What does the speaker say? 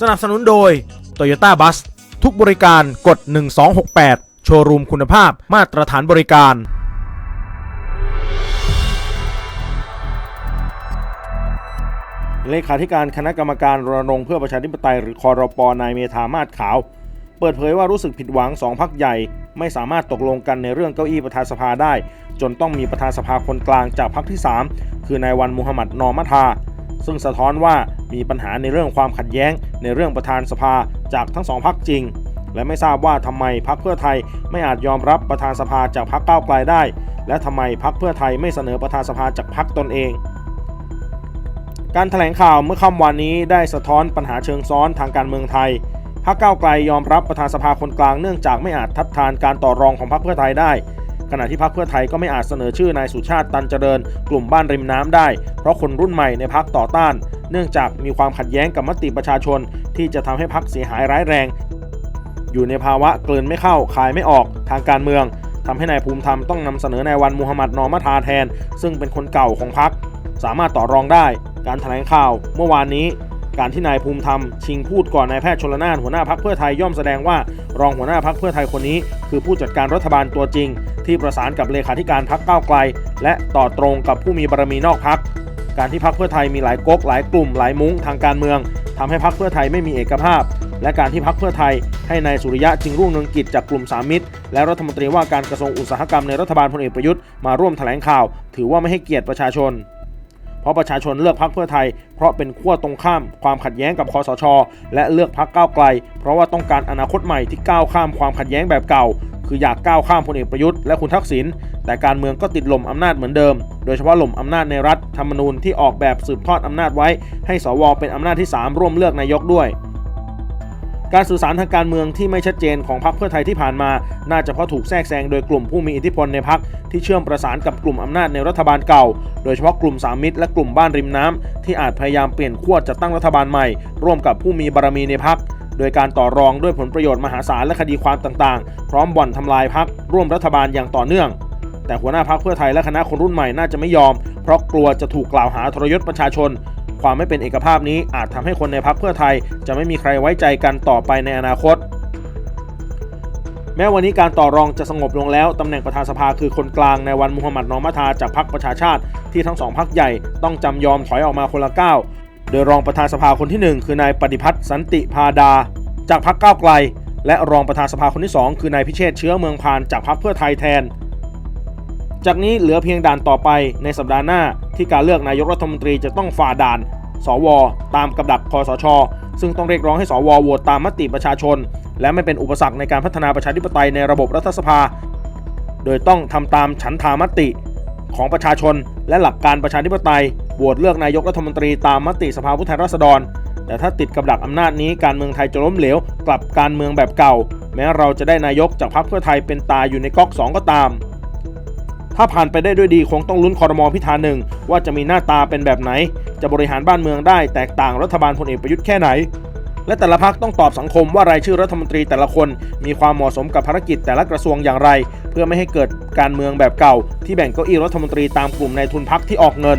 สนับสนุนโดย Toyota Bus ทุกบริการกด 1268 โชว์รูมคุณภาพมาตรฐานบริการ เลขาธิการคณะกรรมการรณรงค์เพื่อประชาธิปไตยหรือคอรปนายเมธามาศขาว เปิดเผยว่ารู้สึกผิดหวังสองพักใหญ่ ไม่สามารถตกลงกันในเรื่องเก้าอี้ประธานสภาได้ จนต้องมีประธานสภาคนกลางจากพรรคที่ 3 คือนายวันมุฮัมหมัดนอมัทา ซึ่งสะท้อนว่ามีปัญหาในเรื่องความขัดแย้ง ในเรื่องประธานสภาจากทั้งสองพรรคจริง และไม่ทราบว่าทำไมพรรคเพื่อไทยไม่อาจยอมรับประธานสภาจากพรรคก้าวไกลได้ และทำไมพรรคเพื่อไทยไม่เสนอประธานสภาจากพรรคตนเองการแถลงข่าวเมื่อค่ำวันนี้ได้สะท้อนปัญหาเชิงซ้อนทางการเมืองไทย พรรคก้าวไกลยอมรับประธานสภาคนกลางเนื่องจากไม่อาจทัดทานการต่อรองของพรรคเพื่อไทยได้ ขณะที่พรรคเพื่อไทยก็ไม่อาจเสนอชื่อนายสุชาติตันเจริญ กลุ่มบ้านริมน้ำได้ เพราะคนรุ่นใหม่ในพรรคต่อต้าน เนื่องจากมีความขัดแย้งกับมติประชาชน ที่จะทำให้พรรคเสียหายร้ายแรง อยู่ในภาวะเกลืนไม่เข้าคายไม่ออกทางการเมืองทำให้นายภูมิธรรมต้องนำเสนอนายวันมูฮัมหมัดนอมัทาแทน ซึ่งเป็นคนเก่าของพรรคสามารถต่อรองได้ การแถลงข่าวเมื่อวานนี้การที่นายภูมิธรรม ชิงพูดก่อนนายแพทย์ชลนานหัวหน้าพักเพื่อไทยย่อมแสดงว่า รองหัวหน้าพักเพื่อไทยคนนี้ คือผู้จัดการรัฐบาลตัวจริง ที่ประสานกับเลขาธิการพักก้าวไกล และต่อตรงกับผู้มีบารมีนอกพัก การที่พักเพื่อไทยมีหลายก๊กหลายกลุ่มหลายมุ้งทางการเมืองทำให้พักเพื่อไทยไม่มีเอกภาพ และการที่พักเพื่อไทยให้นายสุริยะจึงรุ่งเรืองกิจจากกลุ่มสามมิตร และรัฐมนตรีว่าการกระทรวงอุตสาหกรรมในรัฐบาลพลเอกประยุทธ์มาร่วมแถลงข่าว ถือว่าไม่ให้เกียรติประชาชนเพราะประชาชนเลือกพักเพื่อไทย เพราะเป็นขั้วตรงข้ามความขัดแย้งกับคอสช และเลือกพักก้าวไกล เพราะว่าต้องการอนาคตใหม่ที่ก้าวข้ามความขัดแย้งแบบเก่า คืออยากก้าวข้ามพลเอกประยุทธ์และคุณทักษิณแต่การเมืองก็ติดลมอำนาจเหมือนเดิม โดยเฉพาะลมอำนาจในรัฐธรรมนูญที่ออกแบบสืบทอดอำนาจไว้ ให้สวเป็นอำนาจที่ 3 ร่วมเลือกนายกด้วยการสื่อสารทางการเมืองที่ไม่ชัดเจนของพรรคเพื่อไทยที่ผ่านมา น่าจะเพราะถูกแทรกแซงโดยกลุ่มผู้มีอิทธิพลในพรรคที่เชื่อมประสานกับกลุ่มอำนาจในรัฐบาลเก่า โดยเฉพาะกลุ่มสามมิตรและกลุ่มบ้านริมน้ำที่อาจพยายามเปลี่ยนขั้วจัดตั้งรัฐบาลใหม่ ร่วมกับผู้มีบารมีในพรรค โดยการต่อรองด้วยผลประโยชน์มหาศาลและคดีความต่างๆ พร้อมบ่อนทำลายพรรคร่วมรัฐบาลอย่างต่อเนื่อง แต่หัวหน้าพรรคเพื่อไทยและคณะคนรุ่นใหม่น่าจะไม่ยอม เพราะกลัวจะถูกกล่าวหาทรยศประชาชน ความไม่เป็นเอกภาพนี้อาจทำให้คนในพรรคเพื่อไทย จะไม่มีใครไว้ใจกันต่อไปในอนาคตแม้วันนี้การต่อรองจะสงบลงแล้ว ตำแหน่งประธานสภาคือคนกลางในวันมุฮัมหมัดนอมัทาจากพรรคประชาชาติ ที่ทั้งสองพรรคใหญ่ต้องจำยอมถอยออกมาคนละก้าว โดยรองประธานสภาคนที่หนึ่งคือนายปฏิพัฒน์สันติพาดา จากพรรคก้าวไกล และรองประธานสภาคนที่สองคือนายพิเชษเชื้อเมืองพานจากพรรคเพื่อไทยแทน จากนี้เหลือเพียงด่านต่อไปในสัปดาห์หน้าที่การเลือกนายกรัฐมนตรีจะต้องฝ่าด่าน สว ตามกับดักคอสช ซึ่งต้องเรียกร้องให้สวโหวตตามมติประชาชน และไม่เป็นอุปสรรคในการพัฒนาประชาธิปไตยในระบบรัฐสภา โดยต้องทำตามฉันทามติของประชาชนและหลักการประชาธิปไตย โหวตเลือกนายกรัฐมนตรีตามมติสภาผู้แทนราษฎร แต่ถ้าติดกับดักอำนาจนี้การเมืองไทยจะล้มเหลว กลับการเมืองแบบเก่า แม้เราจะได้นายกจากพรรคเพื่อไทยเป็นตาอยู่ในก๊อกสองก็ตาม ถ้าผ่านไปได้ด้วยดีคงต้องลุ้นคอรมอพิธาหนึ่งว่าจะมีหน้าตาเป็นแบบไหน จะบริหารบ้านเมืองได้แตกต่างรัฐบาลพลเอกประยุทธ์แค่ไหนและแต่ละพักต้องตอบสังคมว่ารายชื่อรัฐมนตรีแต่ละคน มีความเหมาะสมกับภารกิจแต่ละกระทรวงอย่างไร เพื่อไม่ให้เกิดการเมืองแบบเก่า ที่แบ่งเก้าอี้รัฐมนตรีตามกลุ่มในทุนพักที่ออกเงิน